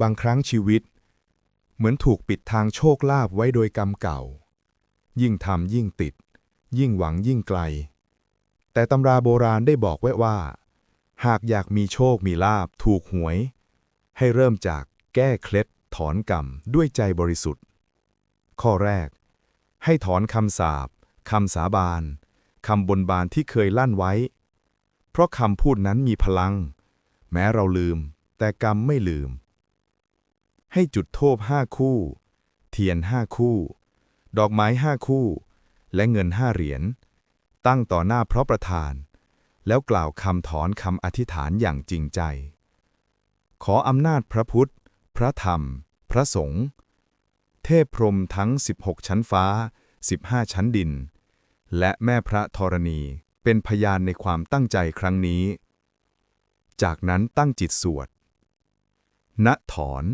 บางครั้งชีวิต เหมือนถูกปิดทางโชคลาภไว้โดยกรรมเก่า ยิ่งทำยิ่งติด ยิ่งหวังยิ่งไกล แต่ตำราโบราณได้บอกไว้ว่า หากอยากมีโชคมีลาภถูกหวย ให้เริ่มจากแก้เคล็ดถอนกรรมด้วยใจบริสุทธิ์ ข้อแรก ให้ถอนคำสาปคำสาบานคำบนบานที่เคยลั่นไว้ เพราะคำพูดนั้นมีพลัง แม้เราลืม แต่กรรมไม่ลืม ให้จุดโทษห้าคู่ เทียนห้าคู่ ดอกไม้ห้าคู่ และเงินห้าเหรียญ ตั้งต่อหน้าพระประธาน แล้วกล่าวคำถอนคำอธิษฐานอย่างจริงใจ ขออำนาจพระพุทธ พระธรรม พระสงฆ์เทพพรมทั้ง 16 ชั้นฟ้า 15 ชั้นดิน และแม่พระธรณีเป็นพยานในความตั้งใจครั้งนี้ จากนั้นตั้งจิตสวดณถอน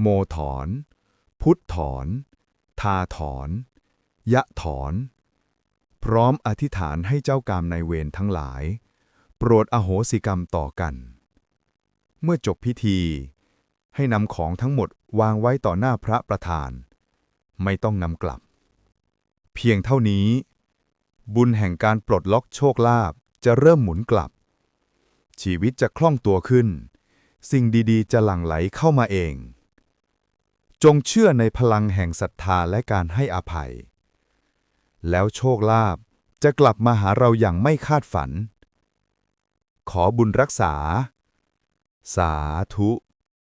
โมถอน พุทธถอน ทาถอน ยะถอน พร้อมอธิษฐานให้เจ้ากรรมในเวรทั้งหลาย โปรดอโหสิกรรมต่อกัน เมื่อจบพิธี ให้นำของทั้งหมดวางไว้ต่อหน้าพระประธาน ไม่ต้องนำกลับ เพียงเท่านี้ บุญแห่งการปลดล็อกโชคลาภจะเริ่มหมุนกลับ ชีวิตจะคล่องตัวขึ้น สิ่งดีๆ จะหลั่งไหลเข้ามาเอง จงเชื่อในพลังแห่งศรัทธาและการให้อภัย แล้วโชคลาภจะกลับมาหาเราอย่างไม่คาดฝัน ขอบุญรักษา สาธุ